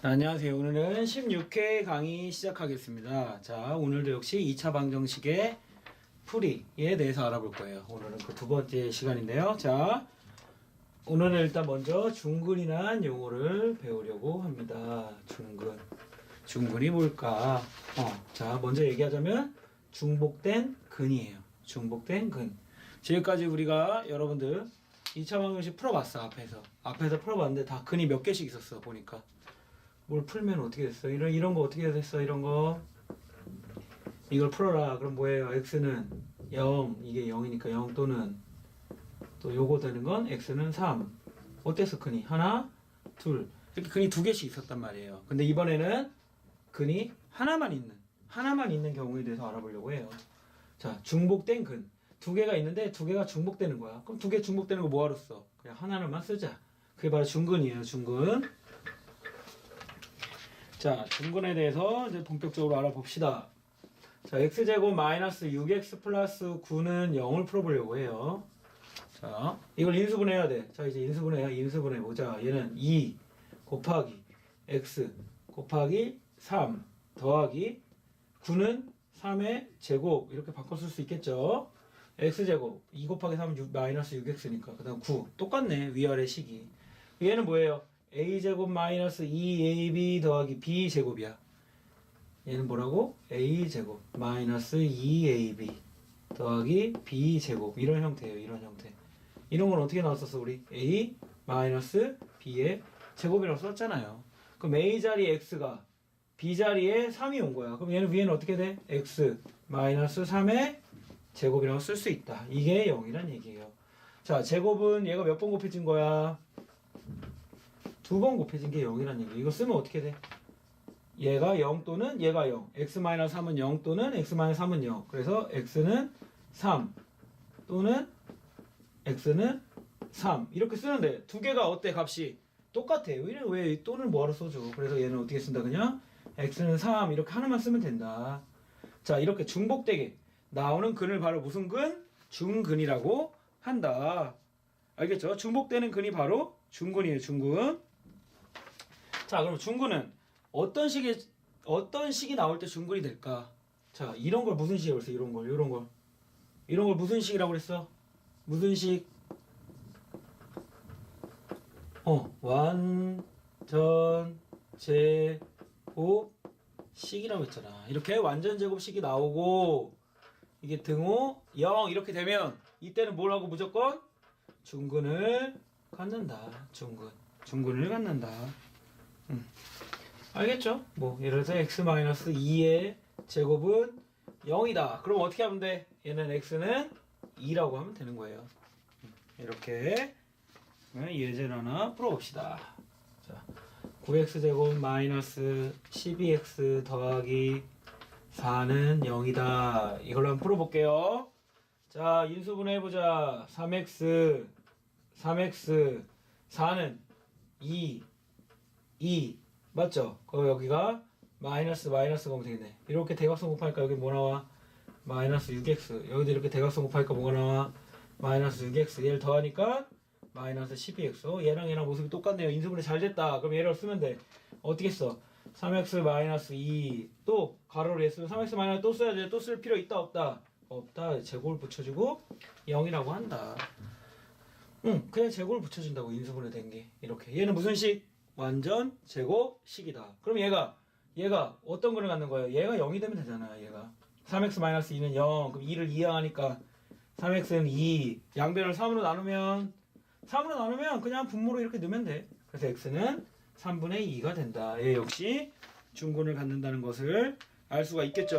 안녕하세요. 오늘은 16회 강의 시작하겠습니다. 자, 오늘도 역시 2차 방정식의 풀이에 대해서 알아볼 거예요. 오늘은 그 두 번째 시간인데요. 자, 오늘은 일단 먼저 중근이란 용어를 배우려고 합니다. 중근. 중근이 뭘까? 어, 자, 먼저 얘기하자면 중복된 근이에요. 중복된 근. 지금까지 우리가 여러분들 2차 방정식 풀어봤어, 앞에서. 앞에서 풀어봤는데 다 근이 몇 개씩 있었어, 보니까. 뭘 풀면 어떻게 됐어? 이런 이런 거 어떻게 됐어? 이런 거 이걸 풀어라. 그럼 뭐예요? x는 0 이게 0이니까 0 또는 또 요거 되는 건 x는 3 어땠어 근이? 하나 둘 이렇게 근이 두 개씩 있었단 말이에요. 근데 이번에는 근이 하나만 있는 하나만 있는 경우에 대해서 알아보려고 해요. 자 중복된 근 두 개가 있는데 두 개가 중복되는 거야. 그럼 두 개 중복되는 거 뭐하러 써? 그냥 하나를만 쓰자. 그게 바로 중근이에요. 중근. 자, 중근에 대해서 이제 본격적으로 알아봅시다. 자, x제곱 마이너스 6x 플러스 9는 0을 풀어보려고 해요. 자, 이걸 인수분해야 돼. 자, 이제 인수분해야 인수분해 보자. 얘는 2 곱하기 x 곱하기 3 더하기 9는 3의 제곱 이렇게 쓸수 있겠죠. x제곱 2 곱하기 3은 6, 마이너스 6x니까 그 다음 9 똑같네 위아래 식이 얘는 뭐예요? a제곱 마이너스 2ab 더하기 b제곱이야 얘는 뭐라고? a제곱 마이너스 2ab 더하기 b제곱 이런 형태예요 이런 형태 이런 건 어떻게 나왔었어 우리? a 마이너스 b의 제곱이라고 썼잖아요 그럼 a 자리 x가 b 자리에 3이 온 거야 그럼 얘는 위에는 어떻게 돼? x 마이너스 3의 제곱이라고 쓸 수 있다. 이게 0이란 얘기예요. 자, 제곱은 얘가 몇 번 곱해진 거야? 두 번 곱해진 게 0이란 얘기예요. 이거 쓰면 어떻게 돼? 얘가 0 또는 얘가 0. x-3은 0 또는 x-3은 0. 그래서 x는 3 또는 x는 3. 이렇게 쓰는데 두 개가 어때 값이? 똑같아. 왜, 왜 또는 뭐하러 써줘? 그래서 얘는 어떻게 쓴다 그냥? X는 3 이렇게 하나만 쓰면 된다. 자, 이렇게 중복되게 나오는 근을 바로 무슨 근? 중근이라고 한다. 알겠죠? 중복되는 근이 바로 중근이에요. 중근. 자, 그럼 중근은 어떤 식의 어떤 식이 나올 때 중근이 될까? 자, 이런 걸 무슨 식이라고 했어? 이런 걸, 이런 걸, 이런 걸 무슨 식이라고 그랬어? 무슨 식? 어, 완전 제곱 식이라고 했잖아. 이렇게 완전 제곱식이 나오고 이게 등호 0 이렇게 되면 이때는 뭘 하고 무조건 중근을 갖는다. 중근. 중근을 갖는다. 음. 알겠죠? 뭐 예를 들어서 x-2의 제곱은 0이다. 그럼 어떻게 하면 돼? 얘는 x는 2라고 하면 되는 거예요. 음, 이렇게 예제를 하나 풀어봅시다. 자, 9x 제곱 마이너스 12x 더하기 4는 0이다. 이걸로 한번 풀어볼게요. 자, 인수분해 해보자. 3x, 3x, 4는 2, 2. 맞죠? 그 여기가 마이너스 마이너스가 오면 되겠네. 이렇게 대각선 곱하니까 여기 뭐 나와? 마이너스 6x. 여기도 이렇게 대각선 곱하니까 뭐가 나와? 마이너스 6x. 얘를 더하니까 마이너스 12x. 얘랑 얘랑 모습이 똑같네요. 인수분해 잘 됐다. 그럼 얘를 쓰면 돼. 어떻게 써? 3x 마이너스 2. 또 가로로 했으면 3x 마이너스 또 써야 돼. 또 쓸 필요 있다 없다? 없다. 제곱을 붙여주고 0이라고 한다. 응, 그냥 제곱을 붙여준다고 인수분해 된 게. 이렇게. 얘는 무슨 식? 완전 제곱식이다. 그럼 얘가 얘가 어떤 거를 갖는 거예요? 얘가 0이 되면 되잖아. 얘가 3x 마이너스 2는 0. 그럼 2를 이항하니까 3x는 2. 양변을 3으로 나누면 3으로 나누면 그냥 분모로 이렇게 넣으면 돼. 그래서 x는 3분의 2가 된다. 얘 역시 중근을 갖는다는 것을 알 수가 있겠죠.